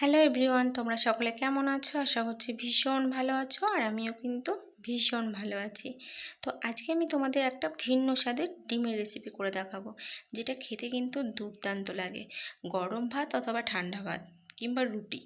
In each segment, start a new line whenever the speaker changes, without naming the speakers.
Hello everyone তোমরা সকলে কেমন আছো? আশা করছি ভীষণ ভালো আছো আর আমিও কিন্তু ভীষণ ভালো আছি। তো আজকে আমি তোমাদের একটা ভিন্ন স্বাদের ডিমের রেসিপি করে দেখাবো, যেটা খেতে কিন্তু দুর্দান্ত লাগে। গরম ভাত অথবা ঠান্ডা ভাত। কিংবা রুটি,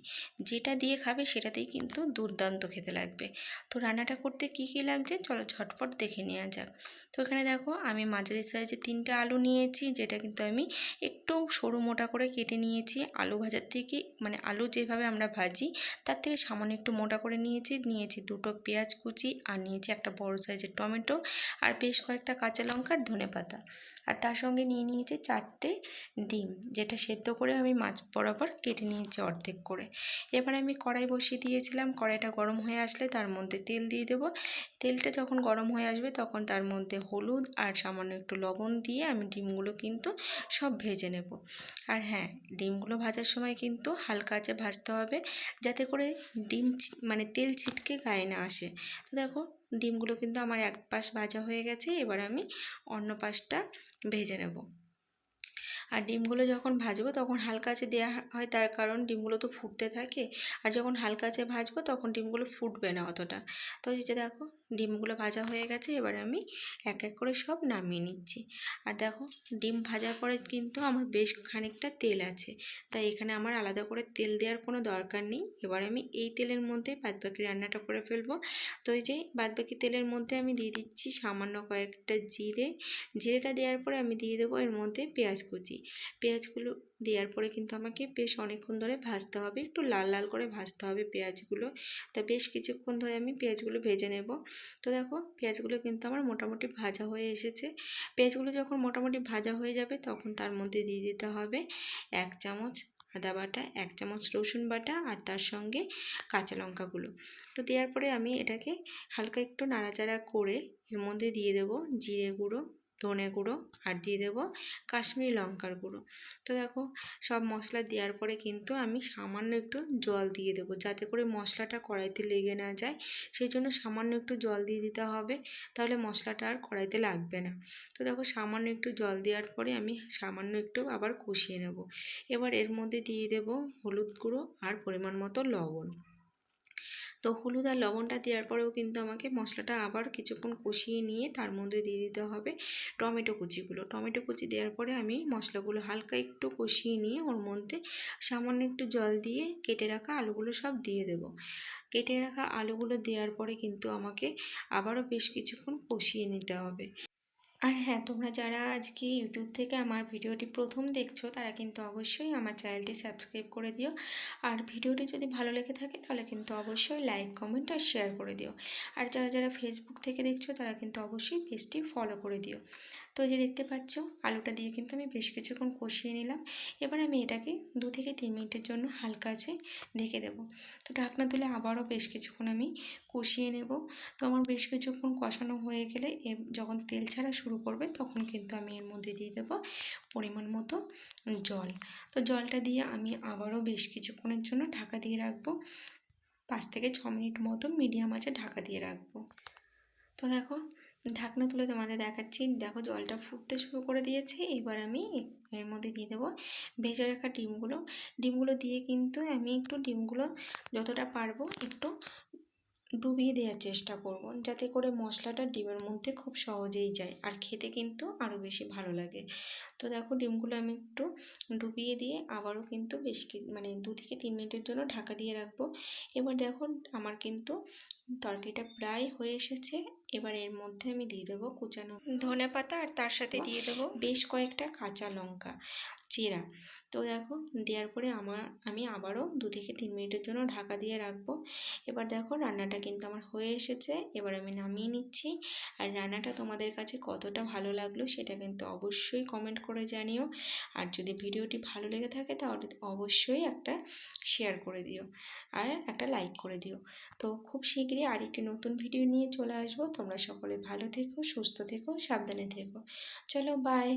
যেটা দিয়ে খাবে সেটাতেই কিন্তু দুর্দান্ত খেতে লাগবে। তো রান্নাটা করতে কি কি লাগছে চলো ঝটপট দেখে নেওয়া যাক। তো এখানে দেখো আমি মাঝারি সাইজে তিনটে আলু নিয়েছি, যেটা কিন্তু আমি একটু সরু মোটা করে কেটে নিয়েছি। আলু ভাজার থেকে মানে আলু যেভাবে আমরা ভাজি, তার থেকে সামান্য একটু মোটা করে নিয়েছি। নিয়েছি দুটো পেঁয়াজ কুচি আর নিয়েছি একটা বড় সাইজের টমেটো আর বেশ কয়েকটা কাঁচা লঙ্কার ধনে পাতা। আর তার সঙ্গে নিয়ে নিয়েছি চারটে ডিম, যেটা সেদ্ধ করে আমি মাছ বরাবর কেটে নিয়েছি অর্ধেক করে। এবার আমি কড়াই বসিয়ে দিয়েছিলাম। কড়াইটা গরম হয়ে আসলে তার মধ্যে তেল দিয়ে দেবো। তেলটা যখন গরম হয়ে আসবে তখন তার মধ্যে হলুদ আর সামান্য একটু লবণ দিয়ে আমি ডিমগুলো কিন্তু সব ভেজে নেব। আর হ্যাঁ ডিমগুলো ভাজার সময় কিন্তু হালকা আঁচে ভাজতে হবে যাতে করে ডিম মানে তেল ছিটকে গায়ে না আসে। তো দেখো, ডিমগুলো কিন্তু আমার এক পাশ ভাজা হয়ে গেছে। এবার আমি অন্য পাশটা ভেজে নেব। আর ডিমগুলো যখন ভাজবো তখন হালকা আঁচে দেওয়া হয় তার কারণ ডিমগুলো তো ফুটতে থাকে। আর যখন হালকা আঁচে ভাজবো তখন ডিমগুলো ফুটবে না অতটা। তো যে দেখো, ডিমগুলো ভাজা হয়ে গেছে, এবার আমি এক এক করে সব নামিয়ে নিচ্ছি। আর দেখো, ডিম ভাজার পরে কিন্তু আমার বেশ খানিকটা তেল আছে। তাই এখানে আমার আলাদা করে তেল দেওয়ার কোনো দরকার নেই। এবার আমি এই তেলের মধ্যে বাদবাকি রান্নাটা করে ফেলব। তো এই যে বাদবাকি তেলের মধ্যে আমি দিয়ে দিচ্ছি সামান্য কয়েকটা জিরে। জিরেটা দেওয়ার পরে আমি দিয়ে দেবো এর মধ্যে পেঁয়াজ কুচি। পেঁয়াজগুলো দেওয়ার পরে কিন্তু আমাকে বেশ অনেকক্ষণ ধরে ভাজতে হবে, একটু লাল লাল করে ভাজতে হবে পেঁয়াজগুলো। তা বেশ কিছুক্ষণ ধরে আমি পেঁয়াজগুলো ভেজে নেব। তো দেখো, পেঁয়াজগুলো কিন্তু আমার মোটামুটি ভাজা হয়ে এসেছে। পেঁয়াজগুলো যখন মোটামুটি ভাজা হয়ে যাবে, তখন তার মধ্যে দিয়ে দিতে হবে এক চামচ আদা বাটা, এক চামচ রসুন বাটা আর তার সঙ্গে কাঁচা লঙ্কাগুলো। তো দেওয়ার পরে আমি এটাকে হালকা একটু নাড়াচাড়া করে এর মধ্যে দিয়ে দেবো জিরে গুঁড়ো। ধনে গুঁড়ো আর দিয়ে দেবো কাশ্মীরি লঙ্কার গুঁড়ো। তো দেখো, সব মশলা দেওয়ার পরে কিন্তু আমি সামান্য একটু জল দিয়ে দেবো যাতে করে মশলাটা কড়াইতে লেগে না যায়। সেই জন্য সামান্য একটু জল দিয়ে দিতে হবে, তাহলে মশলাটা আর কড়াইতে লাগবে না। তো দেখো, সামান্য একটু জল দেওয়ার পরে আমি সামান্য একটু আবার কষিয়ে নেব। এবার এর মধ্যে দিয়ে দেবো হলুদ গুঁড়ো আর পরিমাণ মতো লবণ। তো হলুদ আর লবণটা দেওয়ার পরেও কিন্তু আমাকে মশলাটা আবার কিছুক্ষণ কষিয়ে নিয়ে তার মধ্যে দিয়ে দিতে হবে টমেটো কুচিগুলো। টমেটো কুচি দেওয়ার পরে আমি মশলাগুলো হালকা একটু কষিয়ে নিয়ে ওর মধ্যে সামান্য একটু জল দিয়ে কেটে রাখা আলুগুলো সব দিয়ে দেব। কেটে রাখা আলুগুলো দেওয়ার পরে কিন্তু আমাকে আবারও বেশ কিছুক্ষণ কষিয়ে নিতে হবে। আর হ্যাঁ তোমরা যারা আজকে ইউটিউব থেকে আমার ভিডিওটি প্রথম দেখছ, তারা কিন্তু অবশ্যই আমার চ্যানেলটি সাবস্ক্রাইব করে দিও। আর ভিডিওটি যদি ভালো লেগে থাকে, তাহলে কিন্তু অবশ্যই লাইক, কমেন্ট আর শেয়ার করে দিও। আর যারা যারা ফেসবুক থেকে দেখছ, তারা কিন্তু অবশ্যই পেজটি ফলো করে দিও। তো যে দেখতে পাচ্ছ, আলুটা দিয়ে কিন্তু আমি বেশ কিছুক্ষণ কষিয়ে নিলাম। এবার আমি এটাকে দু থেকে তিন মিনিটের জন্য হালকা আছে ঢেকে দেবো। তো ঢাকনা তুলে আবারও বেশ কিছুক্ষণ আমি কষিয়ে নেব। তো আমার বেশ কিছুক্ষণ কষানো হয়ে গেলে যখন তেল ছাড়া শুরু করবে তখন কিন্তু আমি এর মধ্যে দিয়ে দেবো পরিমাণ মতো জল। তো জলটা দিয়ে আমি আবারও বেশ কিছুক্ষণের জন্য ঢাকা দিয়ে রাখব। পাঁচ থেকে ছ মিনিট মতো মিডিয়াম আছে ঢাকা দিয়ে রাখব। তো দেখো ঢাকনা তুলে তোমাদের দেখাচ্ছি। দেখো, জলটা ফুটতে শুরু করে দিয়েছে। এবার আমি এর মধ্যে দিয়ে দেবো ভেজে রাখা ডিমগুলো। ডিমগুলো দিয়ে কিন্তু আমি একটু ডিমগুলো যতটা পারব একটু ডুবিয়ে দেওয়ার চেষ্টা করব, যাতে করে মশলাটা ডিমের মধ্যে খুব সহজেই যায় আর খেতে কিন্তু আরও বেশি ভালো লাগে। তো দেখো, ডিমগুলো আমি একটু ডুবিয়ে দিয়ে আবারও কিন্তু বেশ মানে দু থেকে তিন মিনিটের জন্য ঢাকা দিয়ে রাখব। এবার দেখো, আমার কিন্তু তরকারিটা প্রায় হয়ে এসেছে। এবার এর মধ্যে আমি দিয়ে দেবো কুচানো ধনে পাতা আর তার সাথে দিয়ে দেবো বেশ কয়েকটা কাঁচা লঙ্কা চেরা। তো দেখো দেওয়ার পরে আমার আমি আবারও দু থেকে তিন মিনিটের জন্য ঢাকা দিয়ে রাখব। এবার দেখো রান্নাটা কিন্তু আমার হয়ে এসেছে। এবার আমি নামিয়ে নিচ্ছি। আর রান্নাটা তোমাদের কাছে কতটা ভালো লাগল সেটা কিন্তু অবশ্যই কমেন্ট করে জানিও। আর যদি ভিডিওটি ভালো লেগে থাকে তাহলে অবশ্যই একটা শেয়ার করে দিও। আর একটা লাইক করে দিও। তো খুব শীঘ্রই আরেকটি নতুন ভিডিও নিয়ে চলে আসব। তোমরা সকলে ভালো থেকো সুস্থ থেকো সাবধানে থেকো। চলো বাই